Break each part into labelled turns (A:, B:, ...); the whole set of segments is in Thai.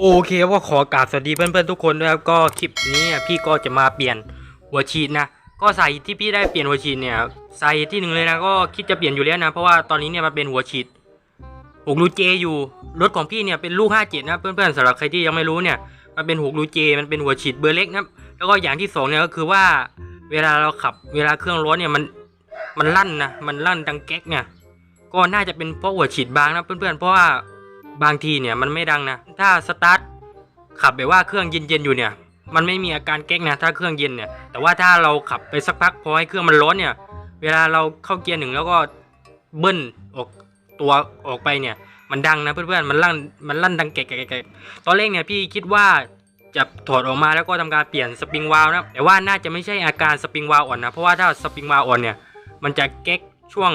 A: โอเคก็ขอกราบสวัสดีเพื่อนๆทุกคนด้วยครับก็คลิปนี้พี่ก็จะมาเปลี่ยนหัวฉีดนะก็ใส่ที่พี่ได้เปลี่ยนหัวฉีดเนี่ยใส่ที่หนึ่งเลยนะก็คิดจะเปลี่ยนอยู่แล้วนะเพราะว่าตอนนี้เนี่ยมันเป็นหัวฉีดหกรูเจอยู่รถของพี่เนี่ยเป็นลูก57นะเพื่อนๆสำหรับใครที่ยังไม่รู้เนี่ยมันเป็นหกรูเจมันเป็นหัวฉีดเบอร์เล็กนะแล้วก็อย่างที่สองเนี่ยก็คือว่าเวลาเราขับเวลาเครื่องร้อนเนี่ยมันมันลั่นนะมันลั่นดังแก๊กเนี่ยก็น่าจะเป็นเพราะหัวฉีดบางนะเพื่อนๆเพราะว่า บางทีเนี่ยมันไม่ดังนะ ถ้าสตาร์ทขับแบบว่าเครื่องเย็นๆอยู่เนี่ย มันไม่มีอาการแก๊กนะ ถ้าเครื่องเย็นเนี่ย แต่ว่าถ้าเราขับไปสักพักพอให้เครื่องมันร้อนเนี่ย เวลาเราเข้าเกียร์หนึ่งแล้วก็เบิ้ลออกตัวออกไปเนี่ย มันดังนะเพื่อนๆ มันลั่น มันลั่นดังแก๊กๆตอนแรกเนี่ยพี่คิดว่าจะถอดออกมาแล้วก็ทำการเปลี่ยนสปริงวาล์วนะ แต่ว่าน่าจะไม่ใช่อาการสปริงวาล์วอ่อนนะ เพราะว่าถ้าสปริงวาล์วอ่อนเนี่ยมันจะแก๊กช่วง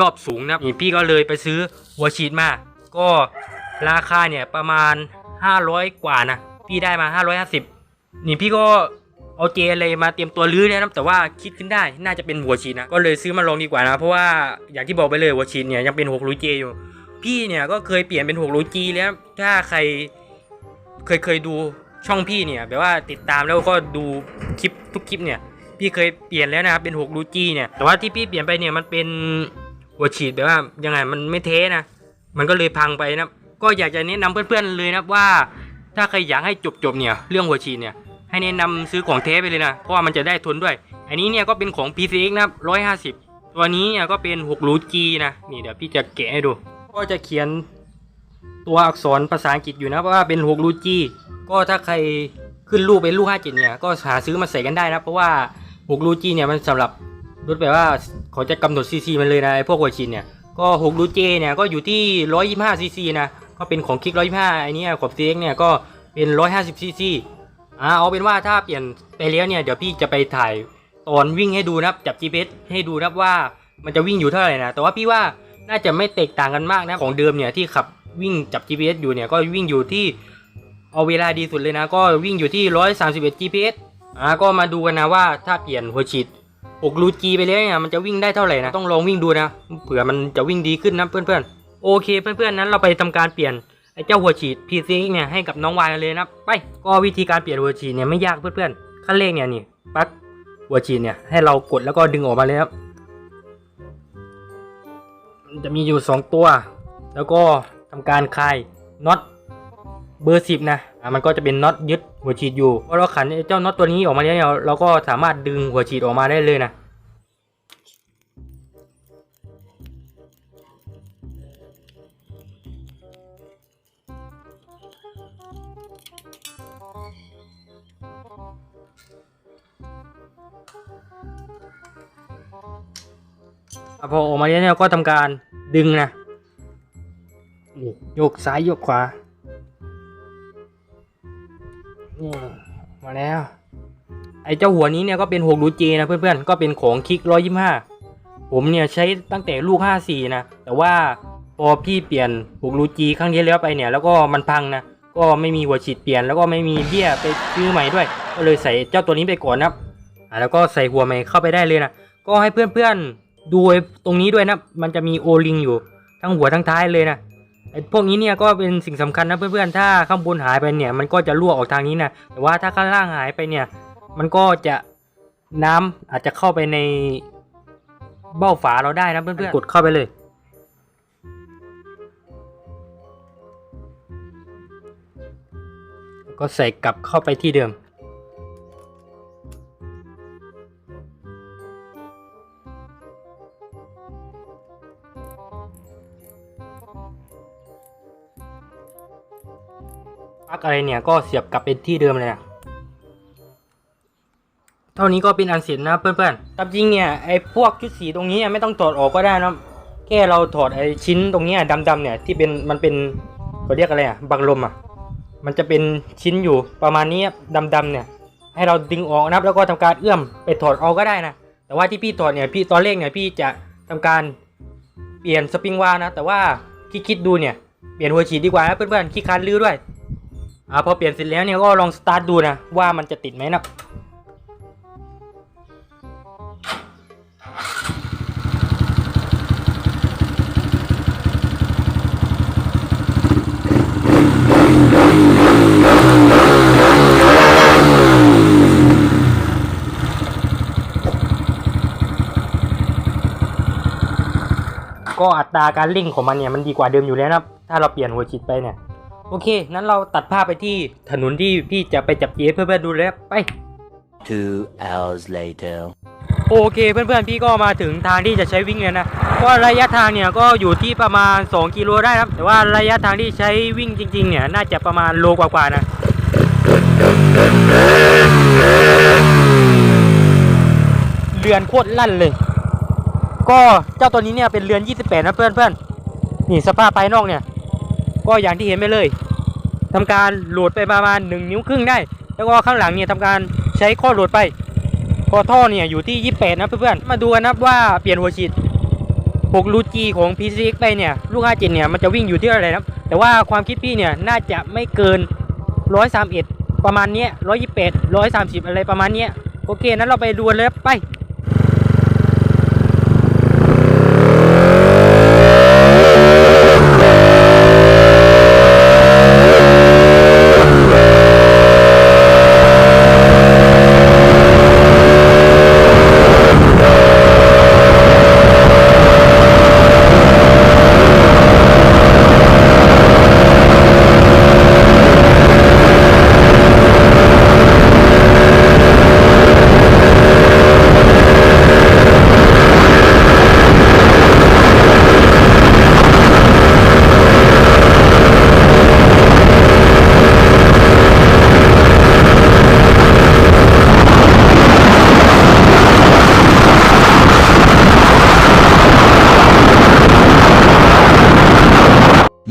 A: รอบสูงนะพี่ก็เลยไปซื้อหัวฉีดมา ก็ราคาเนี่ยประมาณ 500 กว่านะ พี่ได้มา 550 นี่พี่ก็เอาเจเลยมาเตรียมตัวลื้อนี่ยนะแต่ว่าคิดขึ้นได้น่าจะเป็นหัวฉีดนะ ก็เลยซื้อมาลองดีกว่านะ เพราะว่าอย่างที่บอกไปเลยหัวฉีดเนี่ยยังเป็น6รูเจอยู่ พี่เนี่ยก็เคยเปลี่ยนเป็น6รูจีแล้วถ้าใครเคยเคยดูช่องพี่เนี่ยแบบว่าติดตามแล้วก็ดูคลิปทุกคลิปเนี่ย พี่เคยเปลี่ยนแล้วนะครับเป็น6รูจีเนี่ยแต่ว่าที่พี่เปลี่ยนไปเนี่ยมันเป็นหัวฉีดแบบว่ายังไงมันไม่เทนะ มันก็เลยพังไปนะก็อยากจะแนะนำเพื่อนๆเลยนะว่า ถ้าใครอยากให้จบๆเนี่ยเรื่องหัวฉีดเนี่ยให้แนะนำซื้อของเทปไปเลยนะเพราะว่ามันจะได้ทนด้วย อันนี้เนี่ยก็เป็นของ PCX นะครับ 150 ตัวนี้เนี่ยก็เป็น6รูจีนะนี่เดี๋ยวพี่จะแกะให้ดู ก็จะเขียนตัวอักษรภาษาอังกฤษอยู่นะเพราะว่าเป็น6รูจีก็ถ้าใครขึ้นรูปเป็นลูก57เนี่ยก็หาซื้อมาใส่กันได้นะเพราะว่า6รูจีเนี่ยมันสำหรับรถแบบว่าเขาจะกำหนดซีซีมันเลยนะไอ้พวกหัวฉีดเนี่ย ก็6รูเจเนี่ยก็อยู่ที่ 125ซีซีนะก็เป็นของคลิก125ไอ้เนี่ยของ CX เนี่ยก็เป็น 150ซีซีอ่าเอาเป็นว่าถ้าเปลี่ยนไปแล้วเนี่ยเดี๋ยวพี่จะไปถ่ายตอนวิ่งให้ดูนะครับจับ GPS ให้ดูนะครับว่ามันจะวิ่งอยู่เท่าไหร่นะแต่ว่าพี่ว่าน่าจะไม่แตกต่างกันมากนะของเดิมเนี่ยที่ขับวิ่งจับ GPS อยู่เนี่ยก็วิ่งอยู่ที่เอาเวลาดีสุดเลยนะ ก็วิ่งอยู่ที่ 131 GPS อ่าก็มาดูกันนะว่าถ้าเปลี่ยนหัวฉีด 6รูจีไปแล้วเนี่ยมันจะวิ่งได้เท่าไหร่นะต้องลองวิ่งดูนะเผื่อมันจะวิ่งดีขึ้นนะเพื่อนๆโอเคเพื่อนๆนั้นเราไปทำการเปลี่ยนไอ้เจ้าหัวฉีด PC เนี่ยให้กับน้องวายเลยนะไปก็วิธีการเปลี่ยนหัวฉีดเนี่ยไม่ยากเพื่อนๆขั้นแรกเนี่ยนี่ปั๊กหัวฉีดเนี่ยให้เรากดแล้วก็ดึงออกมาเลยครับมันจะมีอยู่ 2 ตัว แล้วก็ทำการคลายน็อตเบอร์สิบนะมันก็จะเป็นน็อตยึด หัวฉีดอยู่พอเราขันเจ้าน็อตตัวนี้ออกมาแล้วเนี่ยเราก็สามารถดึงหัวฉีดออกมาได้เลยนะพอออกมาแล้วเนี่ยก็ทำการดึงนะโยกซ้ายโยกขวา แล้ว ไอ้เจ้าหัวนี้เนี่ยก็เป็น6รูเจนะเพื่อนๆ ก็เป็นของคลิก125ผมเนี่ยใช้ตั้งแต่ลูก54นะ แต่ว่าพอพี่เปลี่ยน6รูจีครั้งที่แล้วไปเนี่ย แล้วก็มันพังนะ ก็ไม่มีหัวฉีดเปลี่ยน แล้วก็ไม่มีเบี้ยไปซื้อใหม่ด้วย ก็เลยใส่เจ้าตัวนี้ไปก่อนนะครับแล้วก็ใส่หัวใหม่เข้าไปได้เลยนะ ก็ให้เพื่อนๆดูตรงนี้ด้วยนะ มันจะมีโอลิงอยู่ ทั้งหัวทั้งท้ายเลยนะ ไอ้พวกนี้เนี่ยก็เป็นสิ่งสำคัญนะเพื่อนๆ ถ้าข้างบนหายไปเนี่ย มันก็จะรั่วออกทางนี้นะ แต่ว่าถ้าข้างล่างหายไปเนี่ย มันก็จะน้ำอาจจะเข้าไปในเบ้าฝาเราได้นะเพื่อนๆ กดเข้าไปเลยก็ใส่กลับเข้าไปที่เดิม ปลั๊กอะไรเนี่ยก็เสียบกลับไปที่เดิมเลยนะเท่านี้ก็เป็นอันเสร็จนะเพื่อนๆตามจริงเนี่ยไอ้พวกชุดสีตรงนี้ไม่ต้องถอดออกก็ได้นะแค่เราถอดไอ้ชิ้นตรงนี้ยดำๆเนี่ยที่เป็นมันเป็นเขาเรียกอะไรอะบังลมอะ มันจะเป็นชิ้นอยู่ประมาณนี้ดำๆเนี่ย ให้เราดึงออกนะแล้วก็ทำการเอื้อมไปถอดออกก็ได้นะแต่ว่าที่พี่ถอดเนี่ยพี่ตอนแรกเนี่ยพี่จะทำการเปลี่ยนสปริงวานะแต่ว่าคิดคิดๆดูเนี่ยเปลี่ยนหัวฉีดดีกว่านะเพื่อนๆคิดคันลื้อด้วย อ่าพอเปลี่ยนเสร็จแล้วเนี่ยก็ลองสตาร์ทดูนะว่ามันจะติดไหมนะก็อัตราการเร่งของมันเนี่ยมันดีกว่าเดิมอยู่แล้วนะถ้าเราเปลี่ยนหัวฉีดไปเนี่ย โอเค นั้นเราตัดภาพไปที่ถนนที่พี่จะไปจับเจ๊เพื่อนๆดูเลยครับไป
B: Two hours later.
A: โอเคเพื่อนๆพี่ก็มาถึงทางที่จะใช้วิ่งแล้วนะก็ระยะทางเนี่ยก็อยู่ที่ประมาณ 2 กิโลได้ครับ แต่ว่าระยะทางที่ใช้วิ่งจริง ๆ เนี่ย น่าจะประมาณโลกว่าๆนะเรือนโคตรลั่นเลย ก็เจ้าตัวนี้เนี่ยเป็นเรือน 28 นะเพื่อนๆนี่สภาพภายนอกเนี่ย ก็อย่างที่เห็นไปเลยทำการโหลดไปประมาณ1นิ้วครึ่งได้ แล้วก็ข้างหลังเนี่ยทำการใช้ข้อโหลดไปพอท่อเนี่ยอยู่ที่ 28 นะเพื่อนๆมาดูกันนะว่าเปลี่ยนหัวฉีด6ลูจีของ PCX ไปเนี่ยลูก57เนี่ยมันจะวิ่งอยู่ที่อะไรนะแต่ว่าความคิดพี่เนี่ยน่าจะไม่เกิน 131 ประมาณเนี้ย128 130 อะไรประมาณเนี้ยโอเคนั้นเราไปดูเลยไป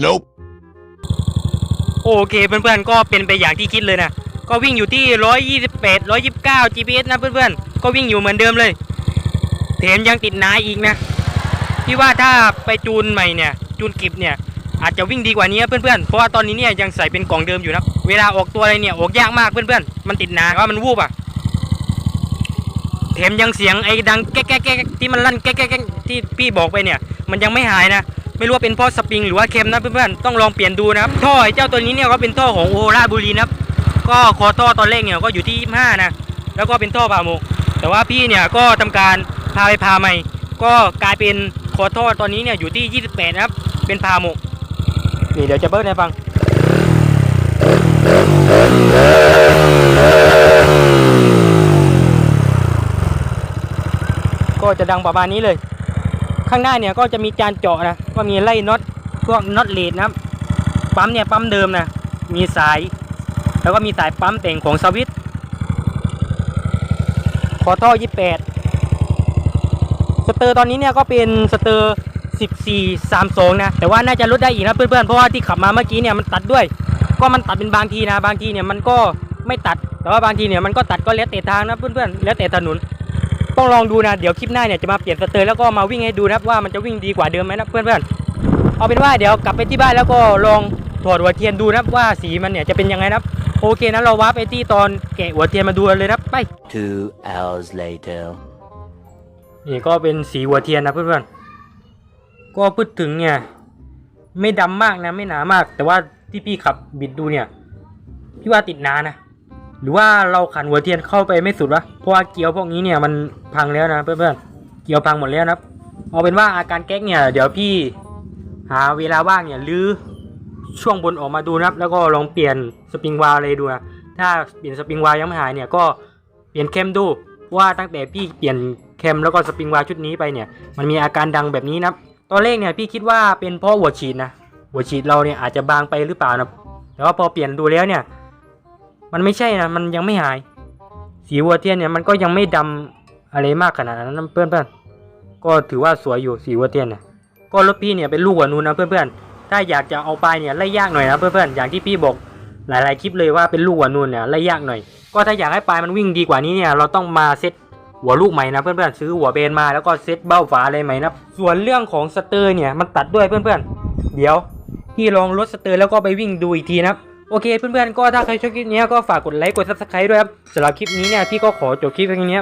B: Nope.
A: โอเคเพื่อนๆก็เป็นไปอย่างที่คิดเลยนะ ก็วิ่งอยู่ที่ 128 129 GPS นะเพื่อนๆ ก็วิ่งอยู่เหมือนเดิมเลยแถมยังติดนายอีกนะ พี่ว่าถ้าไปจูนใหม่เนี่ย จูนกิบเนี่ย อาจจะวิ่งดีกว่านี้เพื่อนๆ เพราะว่าตอนนี้เนี่ยยังใส่เป็นกล่องเดิมอยู่นะ เวลาออกตัวอะไรเนี่ยออกยากมากเพื่อนๆ มันติดนาว่ามันวูบอะแถมยังเสียงไอ้ดังแก๊กแก๊กที่มันลั่นแก๊กแก๊กแก๊กที่พี่บอกไปเนี่ย มันยังไม่หายนะ ไม่รู้ว่าเป็นเพราะสปริงหรือว่าเค็มนะเพื่อนๆต้องลองเปลี่ยนดูนะครับท่อไอ้เจ้าตัวนี้เนี่ยก็เป็นท่อของโอราบุรีนะครับก็คอท่อตอนแรกเนี่ยก็อยู่ที่25นะแล้วก็เป็นท่อผ่าหมกแต่ว่าพี่เนี่ยก็ทำการพาไปพาใหม่ ก็กลายเป็นคอท่อตอนนี้เนี่ยอยู่ที่ 28 นะครับ เป็นพาหมกนี่เดี๋ยวจะเบิร์ดให้ฟังก็จะดังประมาณนี้เลย ข้างหน้าเนี่ยก็จะมีจานเจาะนะก็มีไล่น็อตพวกน็อตเลดนะปั๊มเนี่ยปั๊มเดิมนะมีสาย แล้วก็มีสายปั๊มแต่งของสวิตช์คอท่อ 28 สเตอร์ตอนนี้เนี่ยก็เป็นสเตอร์ 14 32 นะ แต่ว่าน่าจะลดได้อีกนะเพื่อนๆ เพราะว่าที่ขับมาเมื่อกี้เนี่ยมันตัดด้วย ก็มันตัดเป็นบางทีนะ บางทีเนี่ยมันก็ไม่ตัด แต่ว่าบางทีเนี่ยมันก็ตัดก็แล้วแต่ทางนะเพื่อนๆ แล้วแต่ถนน ต้องลองดูนะเดี๋ยวคลิปหน้าเนี่ยจะมาเปลี่ยนสเตอร์แล้วก็มาวิ่งให้ดูนะครับว่ามันจะวิ่งดีกว่าเดิมไหมนะเพื่อนๆเอาเป็นว่าเดี๋ยวกลับไปที่บ้านแล้วก็ลองถอดหัวเทียนดูนะครับว่าสีมันเนี่ยจะเป็นยังไงนะครับโอเคนะเราว้าร์ปไปที่ตอนแกะหัวเทียนมาดูกันเลยนะครับไป
B: Two hours later.
A: นี่ก็เป็นสีหัวเทียนนะเพื่อนๆก็พูดถึงเนี่ยไม่ดำมากนะไม่หนามาก แต่ว่าที่พี่ขับบิดดูเนี่ยพี่ว่าติดหนานะ หรือว่าเราขันหัวเทียนเข้าไปไม่สุดวะเพราะว่าเกียวพวกนี้เนี่ยมันพังแล้วนะเพื่อนๆเกียวพังหมดแล้วนะเอาเป็นว่าอาการแก๊กเนี่ยเดี๋ยวพี่หาเวลาว่างเนี่ยรื้อช่วงบนออกมาดูนะครับแล้วก็ลองเปลี่ยนสปริงวาลเลยดูนะถ้าเปลี่ยนสปริงวาลยังไม่หายเนี่ยก็เปลี่ยนเข้มดูว่าตั้งแต่พี่เปลี่ยนแคมแล้วก็สปริงวาลชุดนี้ไปเนี่ยมันมีอาการดังแบบนี้นะครับตอนแรกเนี่ยพี่คิดว่าเป็นเพราะหัวฉีดนะหัวฉีดเราเนี่ยอาจจะบางไปหรือเปล่านะแต่ว่าพอเปลี่ยนดูแล้วเนี่ย มันไม่ใช่นะมันยังไม่หาย สีวัวเทียนเนี่ยมันก็ยังไม่ดำอะไรมากขนาดนั้นเพื่อนเพื่อนก็ถือว่าสวยอยู่สีวัวเทียนเนี่ยก็รถพี่เนี่ยเป็นลูกหัวนูนนะเพื่อนๆถ้าอยากจะเอาไปเนี่ยไล่ยากหน่อยนะเพื่อนๆอนอย่างที่พี่บอกหลายๆคลิปเลยว่าเป็นลูกหัวนูนเนี่ยไล่ยากหน่อย ก็ถ้าอยากให้ปลายมันวิ่งดีกว่านี้เนี่ยเราต้องมาเซตหัวลูกใหม่นะเพื่อนๆซื้อหัวเบนมาแล้วก็เซตเบ้าฝาอะไรใหม่นะส่วนเรื่องของสเตอร์เนี่ยมันตัดด้วยเพื่อนๆเดี๋ยวพี่ลองลดสเตอร์แล้วก็ไปวิ่งดูอีกทีนะครับ โอเคเพื่อนๆก็ถ้าใครชอบคลิปนี้ก็ฝากกดไลค์กดซับสไครต์ด้วยครับสำหรับคลิปนี้เนี่ยพี่ก็ขอจบคลิปเพียงนี้